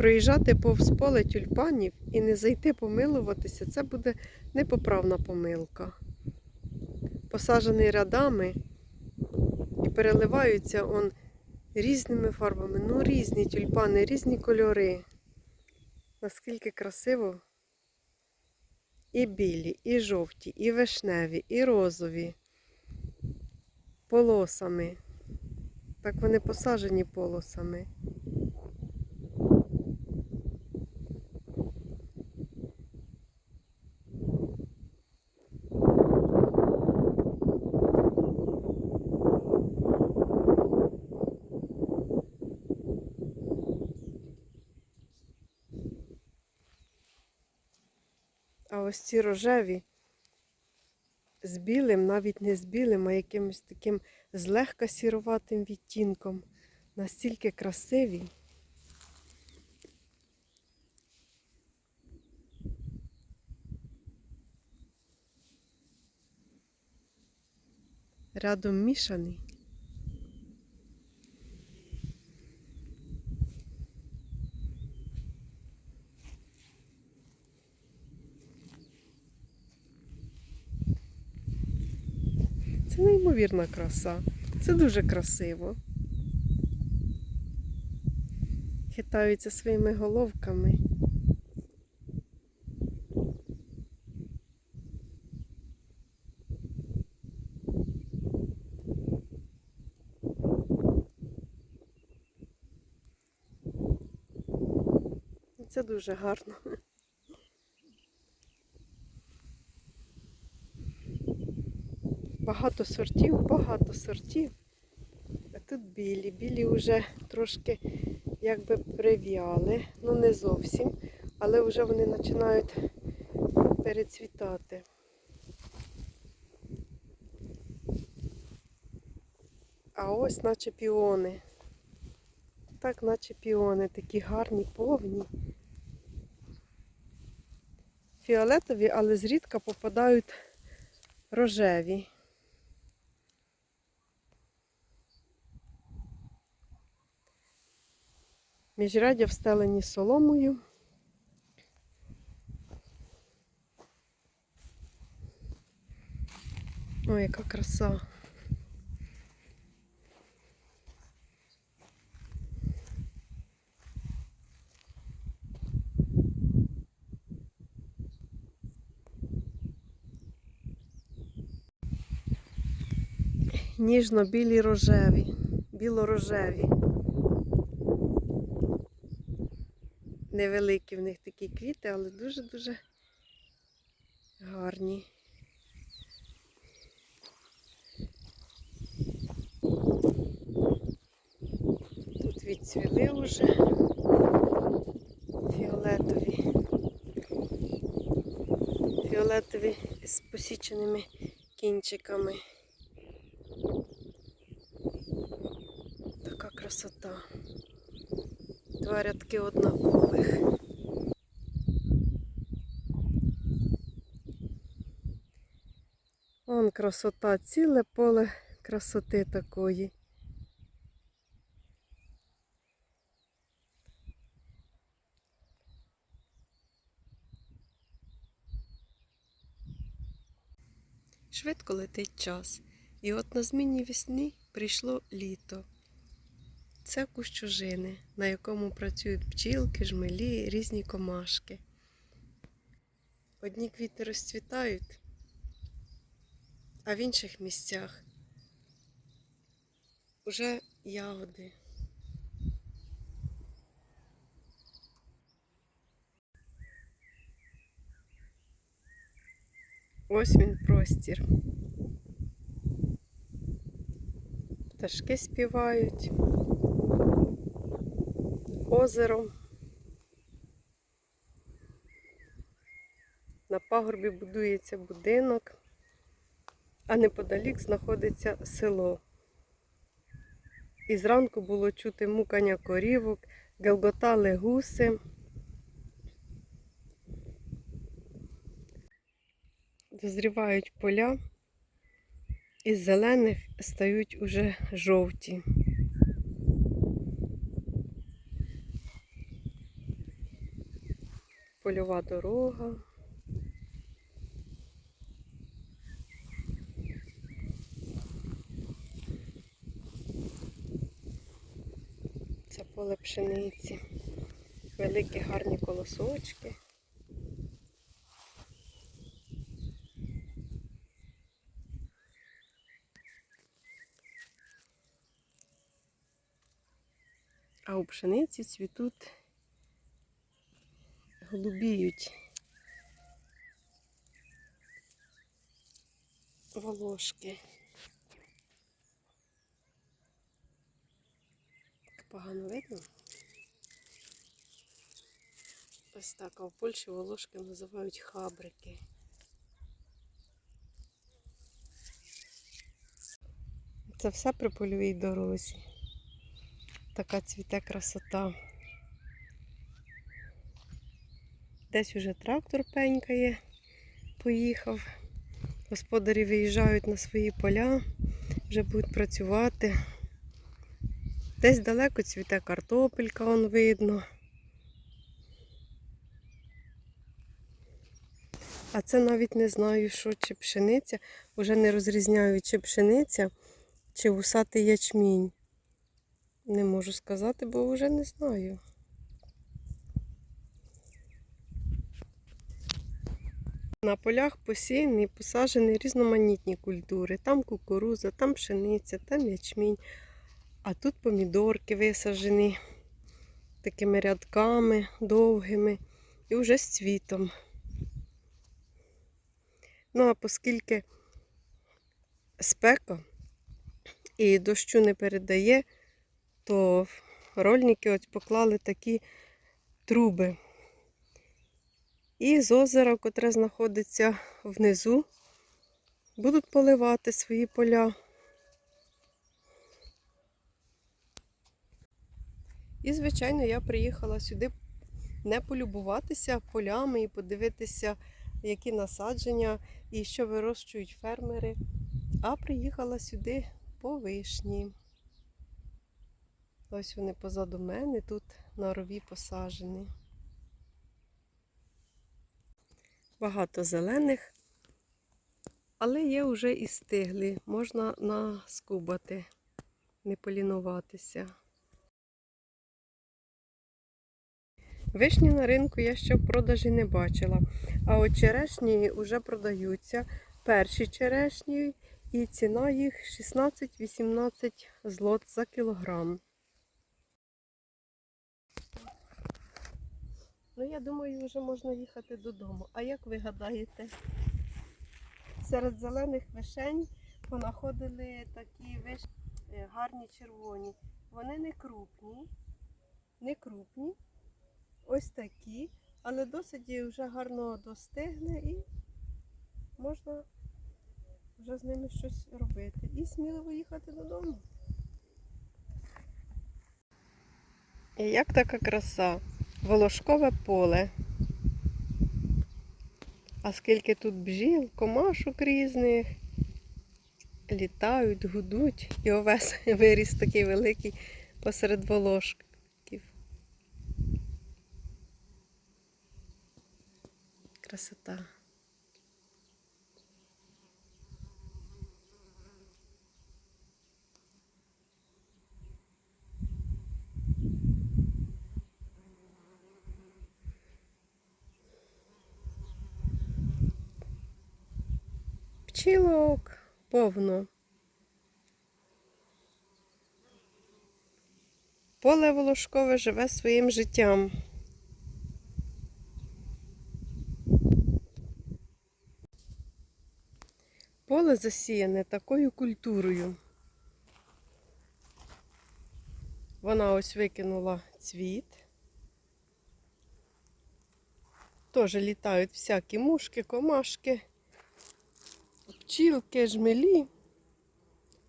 проїжджати повз поле тюльпанів і не зайти помилуватися, це буде непоправна помилка. Посаджений рядами і переливаються он різними фарбами. Ну, різні тюльпани, різні кольори. Наскільки красиво. І білі, і жовті, і вишневі, і розові. Полосами. Так вони посаджені полосами. А ось ці рожеві з білим, навіть не з білим, а якимось таким злегка сіруватим відтінком. Настільки красиві. Рядом мішаний. Це неймовірна краса. Це дуже красиво. Хитаються своїми головками. Це дуже гарно. Багато сортів, багато сортів. А тут білі. Білі вже трошки якби прив'яли. Ну не зовсім, але вже вони починають перецвітати. А ось наче піони. Так, наче піони, такі гарні, повні. Фіолетові, але зрідка попадають рожеві. Міжрядя встелені соломою. Ой, яка краса. Ніжно-білі рожеві, біло-рожеві. Невеликі в них такі квіти, але дуже-дуже гарні. Тут відцвіли вже фіолетові. Фіолетові з посіченими кінчиками. Така красота. Два рядки однакових. Вон красота, ціле поле красоти такої. Швидко летить час. І от на змінній весні прийшло літо. Це кущужини, на якому працюють пчілки, жмелі, різні комашки. Одні квіти розцвітають, а в інших місцях уже ягоди. Ось він простір. Пташки співають озеро. На пагорбі будується будинок, а неподалік знаходиться село. І зранку було чути мукання корівок, гелготали гуси. Дозрівають поля, із зелених стають уже жовті. Польова дорога. Це поле пшениці. Великі гарні колосочки. А у пшениці цвітуть, голубіють волошки. Так Погано видно. Ось так, а в Польщі волошки називають хабрики. Це все при польовій дорозі. Така цвіте красота. Десь уже трактор пенькає, поїхав. Господарі виїжджають на свої поля, вже будуть працювати. Десь далеко цвіте картопелька, он видно. А це навіть не знаю, що чи пшениця. Уже не розрізняю, чи пшениця, чи вусатий ячмінь. Не можу сказати, бо вже не знаю. На полях посіяні, посаджені різноманітні культури. Там кукуруза, там пшениця, там ячмінь. А тут помідорки висаджені такими рядками довгими і вже з цвітом. Ну, а оскільки спека і дощу не передає, то рольники ось поклали такі труби. І з озера, котре знаходиться внизу, будуть поливати свої поля. І, звичайно, я приїхала сюди не полюбуватися полями і подивитися, які насадження і що вирощують фермери, а приїхала сюди по вишні. Ось вони позаду мене, тут на рові посажені. Багато зелених, але є вже і стиглі, можна наскубати, не полінуватися. Вишні на ринку я ще в продажі не бачила, а от черешні вже продаються. Перші черешні, і ціна їх 16-18 злот за кілограм. Ну, я думаю, вже можна їхати додому. А як ви гадаєте? Серед зелених вишень понаходили такі виш... е, гарні червоні. Вони не крупні, не крупні, ось такі, але досить вже гарно достигли і можна вже з ними щось робити. І сміливо їхати додому. І як така краса? Волошкове поле. А скільки тут бжіл, комашок різних. Літають, гудуть. І овес виріс такий великий посеред волошків. Красота. Пчілок повно. Поле волошкове живе своїм життям. Поле засіяне такою культурою. Вона ось викинула цвіт. Теж літають всякі мушки, комашки пчілки, жмелі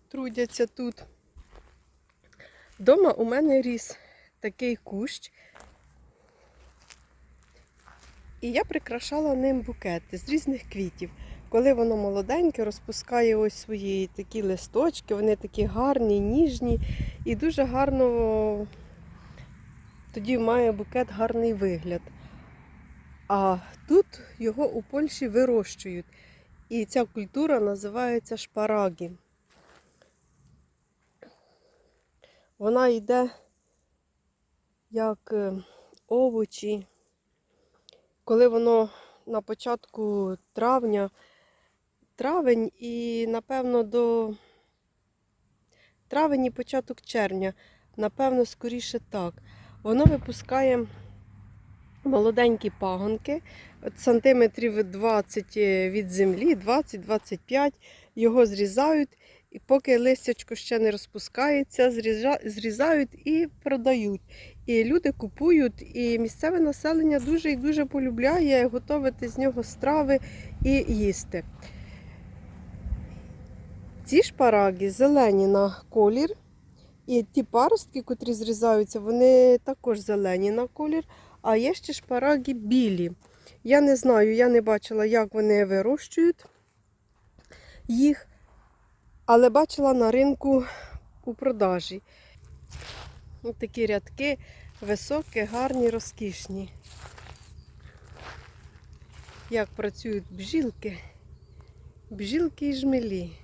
трудяться тут. Дома у мене ріс такий кущ, і я прикрашала ним букети з різних квітів. Коли воно молоденьке, розпускає ось свої такі листочки, вони такі гарні, ніжні і дуже гарно тоді має букет гарний вигляд. А тут його у Польщі вирощують. І ця культура називається шпараги. Вона йде як е, овочі. Коли воно на початку травня, травень і, напевно, до травень і початок червня, напевно, скоріше так. Воно випускає молоденькі пагонки, сантиметрів 20 від землі, 20-25, його зрізають, і поки листячко ще не розпускається, зрізають і продають. І люди купують, і місцеве населення дуже і дуже полюбляє готувати з нього страви і їсти. Ці шпараги зелені на колір. І ті паростки, котрі зрізаються, вони також зелені на колір. А є ще шпараги білі. Я не знаю, я не бачила, як вони вирощують їх, але бачила на ринку у продажі. Ось такі рядки високі, гарні, розкішні. Як працюють бжілки, бжілки і жмелі.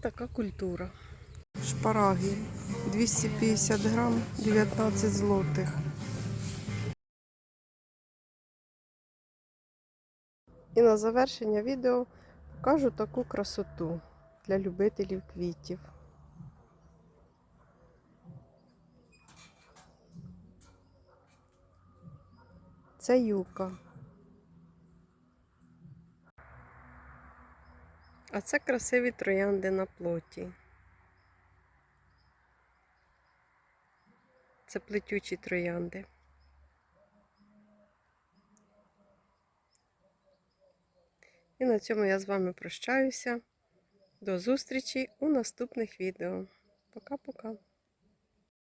Така культура. Шпараги 250 грам, 19 злотих. І на завершення відео покажу таку красоту для любителів квітів. Це юка. А це красиві троянди на плоті. Це плетючі троянди. І на цьому я з вами прощаюся. До зустрічі у наступних відео. Пока-пока.